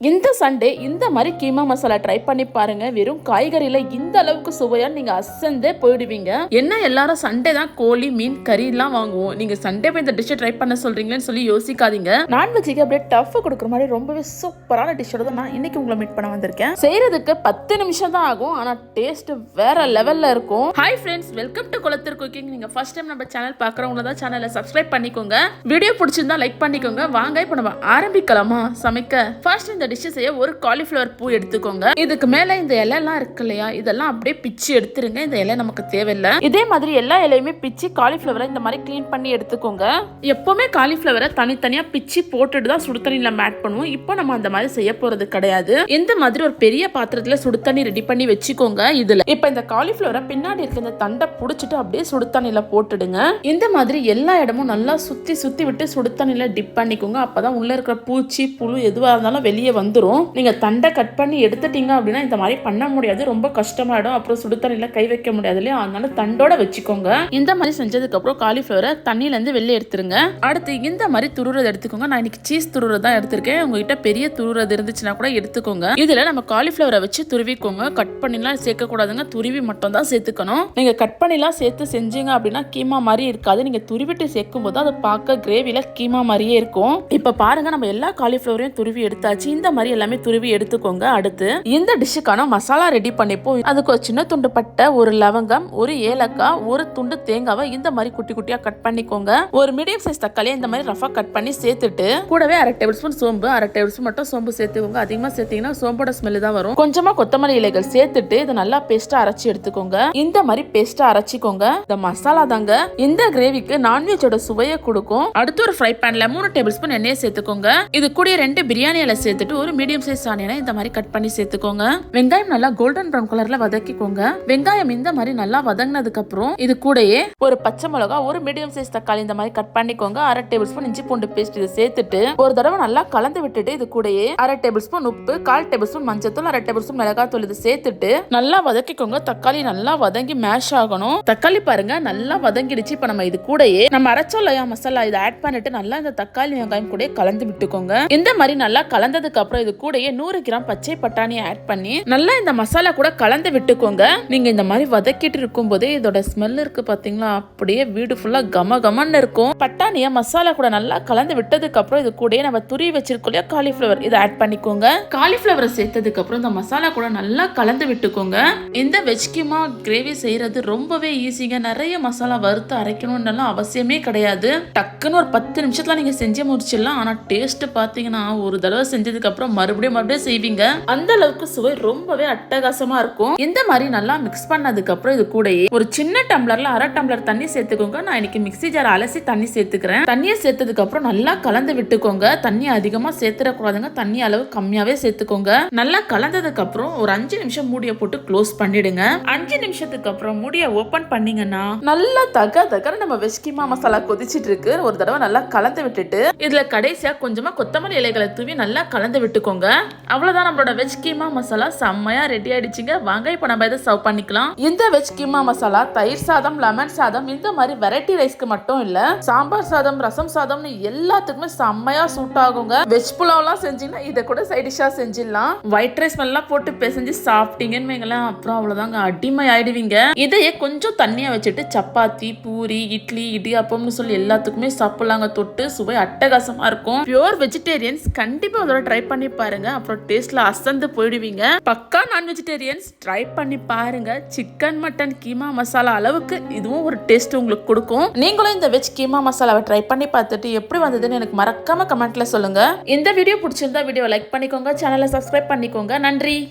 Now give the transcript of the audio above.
இந்த சண்டே இந்த மாதிரி கீமா மசாலா ட்ரை பண்ணி பாருங்க. வெறும் காய்கறியில இந்த அளவுக்கு சுவையா நீங்க அசந்தே போயிடுவீங்க. என்ன எல்லாரும் சண்டே தான் கோழி மீன் கறி எல்லாம் வாங்குவோம். நீங்க சண்டே போய் இந்த டிஷ்ஷை ட்ரை பண்ண சொல்றீங்களேன்னு சொல்லி யோசிக்காதீங்க. நான்வெஜ்ஜுக்கு அப்படியே டஃப் கொடுக்குற மாதிரி ரொம்பவே சூப்பரான டிஷ்ஷோட தான் நான் இன்னைக்கு உங்களை மீட் பண்ண வந்திருக்கேன். செய்யறதுக்கு பத்து நிமிஷம் தான் ஆகும். ஆனா டேஸ்ட் வேற லெவல்ல இருக்கும். Hi friends welcome to Kulathur cooking நீங்க ஃபர்ஸ்ட் டைம் நம்ம சேனல் பாக்குறவங்க தான் சேனலை சப்ஸ்கிரைப் பண்ணிக்கோங்க. வீடியோ பிடிச்சிருந்தா லைக் பண்ணிக்கோங்க. வாங்க இப்போ நம்ம ஆரம்பிக்கலாமா? சமைக்க. ஃபர்ஸ்ட் இந்த டிஷ் செய்ய ஒரு காலிஃப்ளவர் பூ எடுத்துக்கோங்க. இதுக்கு மேல இந்த இலையெல்லாம் இருக்கு இல்லையா? இதெல்லாம் அப்படியே பிச்சு எடுத்துருங்க. இந்த இலை நமக்கு தேவையில்லை. இதே மாதிரி எல்லா இலையுமே பிச்சு காலிஃப்ளவரை இந்த மாதிரி கிளீன் பண்ணி எடுத்துக்கோங்க. எப்பவுமே காலிஃப்ளவரை தனித்தனியா பிச்சு போட்டுட்டு தான் சுடு தண்ணியில மேட் பண்ணுவோம். இப்போ நம்ம அந்த மாதிரி செய்ய போறது கிடையாது. இந்த மாதிரி ஒரு பெரிய பாத்திரத்துல சுடு தண்ணி ரெடி பண்ணி வச்சுக்கோங்க இதுல. இப்ப இந்த காலிஃப்ளவரை பின்னாடி இருக்க இந்த தண்டை புடிச்சிட்டு அப்படியே சுடு தண்ணியில போட்டுடுங்க. இந்த மாதிரி எல்லா இடமும் நல்லா சுத்தி சுத்தி விட்டு சுடு தண்ணியில டிப் பண்ணிக்கோங்க. அப்பதான் உள்ள இருக்கிற பூச்சி புழு எதுவா இருந்தாலும் வெளியே வந்துடும் வந்துரும் நீங்க தண்டை கட் பண்ணி எடுத்துட்டீங்க அப்படின்னா இந்த மாதிரி பண்ண முடியாது. ரொம்ப கஷ்டமாயிடும் அப்புறம் சுடு தண்ணியில கை வைக்க முடியாது இல்லையா? அதனால தண்டோட வச்சுக்கோங்க. இந்த மாதிரி செஞ்சதுக்கு அப்புறம் காலிஃபிளவரை தண்ணியில இருந்து வெளியே எடுத்துருங்க. அடுத்து இந்த மாதிரி துருறது எடுத்துக்கோங்க. நான் இன்னைக்கு சீஸ் துருறது தான் எடுத்திருக்கேன். உங்ககிட்ட பெரிய துருறது இருந்துச்சுன்னா கூட எடுத்துக்கோங்க. இதுல நம்ம காலிஃபிளவரை வச்சு துருவிக்கோங்க. கட் பண்ணிலாம் சேர்க்க கூடாதுங்க. துருவி மட்டும் தான் சேர்த்துக்கணும். நீங்க கட் பண்ணிலாம் சேர்த்து செஞ்சீங்க அப்படின்னா கீமா மாதிரி இருக்காது. நீங்க துருவிட்டு சேர்க்கும் போது அதை பார்க்க கிரேவில கீமா மாதிரியே இருக்கும். இப்ப பாருங்க. நம்ம எல்லா காலிஃபிளவரையும் துருவி எடுத்தாச்சு. இந்த மாதிரி எல்லாமே துருவி எடுத்துக்கோங்க. அடுத்து இந்த டிஷ்ஷுக்கான மசாலா ரெடி பண்ணிப்போம். அதுக்கு ஒரு சின்ன துண்டு பட்டை ஒரு லவங்கம் ஒரு ஏலக்காய் ஒரு துண்டு தேங்காவை இந்த மாதிரி குட்டி குட்டியா கட் பண்ணிக்கோங்க. ஒரு மீடியம் சைஸ் தக்காளியை இந்த மாதிரி ரஃபா கட் பண்ணி சேர்த்துட்டு கூடவே அரை டேபிள் ஸ்பூன் சோம்பு அரை டேபிள் ஸ்பூன் மட்டும் சோம்பு சேர்த்துக்கோங்க. அதிகமா சேர்த்தீங்கன்னா சோம்போட ஸ்மெல் தான் வரும். கொஞ்சமா கொத்தமல்லி இலைகள் சேர்த்துட்டு இதை நல்லா பேஸ்டா அரைச்சி எடுத்துக்கோங்க. இந்த மாதிரி பேஸ்டா அரைச்சிக்கோங்க. இந்த மசாலா தாங்க இந்த கிரேவிக்கு நான்வெஜோட சுவையை கொடுக்கும். அடுத்து ஒரு ஃப்ரை பேன்ல மூணு டேபிள் ஸ்பூன் எண்ணெயை சேர்த்துக்கோங்க. இது கூட ரெண்டு பிரியாணி இலை சேர்த்துட்டு ஒரு மீடியம் மீடியம் சைஸ் ஆனியனை இந்த மாதிரி கட் பண்ணி சேர்த்துக்கோங்க. வெங்காயம் நல்லா கோல்டன் ப்ரௌன் கலர்ல வதக்கிக்கோங்க. வெங்காயம் இந்த மாதிரி நல்லா வதங்கினதுக்கு அப்புறம் இது கூடயே ஒரு பச்சை மிளகா ஒரு மீடியம் சைஸ் தக்காளி இந்த மாதிரி கட் பண்ணிக்கோங்க. அரை டேபிள் ஸ்பூன் இஞ்சி பூண்டு பேஸ்ட் இதை சேர்த்துட்டு ஒரு தடவை நல்லா கலந்து விட்டுட்டு இது கூடயே அரை டேபிள் ஸ்பூன் உப்பு கால் டேபிள் ஸ்பூன் மஞ்சத்தூள் அரை டேபிள் ஸ்பூன் மிளகாத்தூள் இது சேர்த்துட்டு நல்லா வதக்கிக்கோங்க. தக்காளி நல்லா வதங்கி மேஷ் ஆகணும். தக்காளி பாருங்க நல்லா வதங்கிடுச்சு. இப்ப நம்ம இது கூடயே நம்ம அரைச்சோலையா மசாலா இதை ஆட் பண்ணிட்டு நல்லா இந்த தக்காளி வெங்காயம் கூட கலந்து விட்டுக்கோங்க. இந்த மாதிரி நல்லா கலந்ததுக்கு அப்புறம் இது கூடயே நூறு கிராம் பச்சை பட்டாணியை ஆட் பண்ணி நல்லா இந்த மசாலா கூட கலந்து விட்டுக்கோங்க. நீங்க இந்த மாதிரி வதக்கிட்டு இருக்கும் போதே இதோட ஸ்மெல் இருக்கு பாத்தீங்களா? அப்படியே வீடு ஃபுல்லா கம கமன்னு இருக்கும். பட்டாணிய மசாலா கூட நல்லா கலந்து விட்டதுக்கு அப்புறம் இது கூடயே நம்ம துரி வச்சிருக்கோம் இல்லையா காலிஃபிளவர் இதை ஆட் பண்ணிக்கோங்க. காலிஃபிளவரை சேர்த்ததுக்கு அப்புறம் இந்த மசாலா கூட நல்லா கலந்து விட்டுக்கோங்க. இந்த வெஜ் கிரேவி செய்யறது ரொம்பவே ஈஸிங்க நிறைய மசாலா வறுத்து அரைக்கணும்னு அவசியமே கிடையாது. டக்குன்னு ஒரு பத்து நிமிஷத்துல நீங்க செஞ்சு முடிச்சிடலாம். ஆனா டேஸ்ட் பாத்தீங்கன்னா ஒரு தடவை செஞ்சதுக்கு அப்புறம் மறுபடியும் மறுபடியும் செய்வீங்க. அந்த அளவுக்கு சுவை ரொம்பவே அட்டகாசமா இருக்கும். இந்த மாதிரி நல்லா மிக்ஸ் பண்ணதுக்கு அப்புறம் இது கூடயே ஒரு சின்ன டம்ளர்ல அரை டம்ளர் தண்ணி சேர்த்துக்கோங்க. நான் இன்னைக்கு மிக்ஸி ஜார் அலசி தண்ணி சேர்த்துக்கிறேன். தண்ணியை சேர்த்ததுக்கு அப்புறம் நல்லா கலந்து விட்டுக்கோங்க. தண்ணி அதிகமா சேர்த்துடக்கூடாதுங்க தண்ணி அளவு கம்மியாவே சேர்த்துக்கோங்க. நல்லா கலந்ததுக்கு அப்புறம் ஒரு அஞ்சு நிமிஷம் மூடிய போட்டு க்ளோஸ் பண்ணிடுங்க. அஞ்சு நிமிஷத்துக்கு அப்புறம் மூடிய ஓபன் பண்ணீங்கன்னா நல்லா தக தகர நம்ம வெஸ்கிமா மசாலா கொதிச்சிட்டு இருக்கு. ஒரு தடவை நல்லா கலந்து விட்டுட்டு இதுல கடைசியா கொஞ்சமா கொத்தமல்லி இலைகளை தூவி நல்லா கலந்து விட்டுக்கோங்க. அவ்வளவுதான் நம்மளோட வெஜ் கீமா மசாலா செம்மையா ரெடி ஆயிடுச்சுங்க. வாங்க இப்போ நம்ம இதை சர்வ் பண்ணிக்கலாம். இந்த வெஜ் கீமா மசாலா தயிர் சாதம் லெமன் சாதம் இந்த மாதிரி வெரைட்டி ரைஸ்க்கு மட்டும் இல்ல சாம்பார் சாதம் ரசம் சாதம்னு எல்லாத்துக்குமே செம்மையா சூட் ஆகுங்க. வெஜ் புலாவ்லாம் செஞ்சீங்கன்னா இதை கூட சைட் டிஷ்ஷா செஞ்சிடலாம். ஒயிட் ரைஸ் நல்லா போட்டு பிசைஞ்சு சாப்பிட்டீங்கன்னு வைங்களேன். அப்புறம் அவ்வளவுதாங்க அடிமை ஆயிடுவீங்க. இதையே கொஞ்சம் தண்ணியா வச்சுட்டு சப்பாத்தி பூரி இட்லி இடியாப்பம்னு சொல்லி எல்லாத்துக்குமே சாப்பிடலாங்க. தொட்டு சுவை அட்டகாசமா இருக்கும். பியூர் வெஜிடேரியன்ஸ் கண்டிப்பா அதோட ட்ரை பண்ணி பாருங்க. அப்புறம் டேஸ்ட்ல அசந்து போயிடுவீங்க. பக்கா நான் வெஜிடேரியன்ஸ் ட்ரை பண்ணி பாருங்க. சிக்கன் மட்டன் கீமா மசாலா அளவுக்கு இதுவும் ஒரு டேஸ்ட் உங்களுக்கு கொடுக்கும். நீங்களும் இந்த வெஜ் கீமா மசாலாவை ட்ரை பண்ணி பார்த்துட்டு எப்படி வந்ததுன்னு எனக்கு மறக்காம கமெண்ட்ல சொல்லுங்க. இந்த வீடியோ பிடிச்சிருந்தா வீடியோ லைக் பண்ணிக்கோங்க. சேனலை சப்ஸ்கிரைப் பண்ணிக்கோங்க. நன்றி.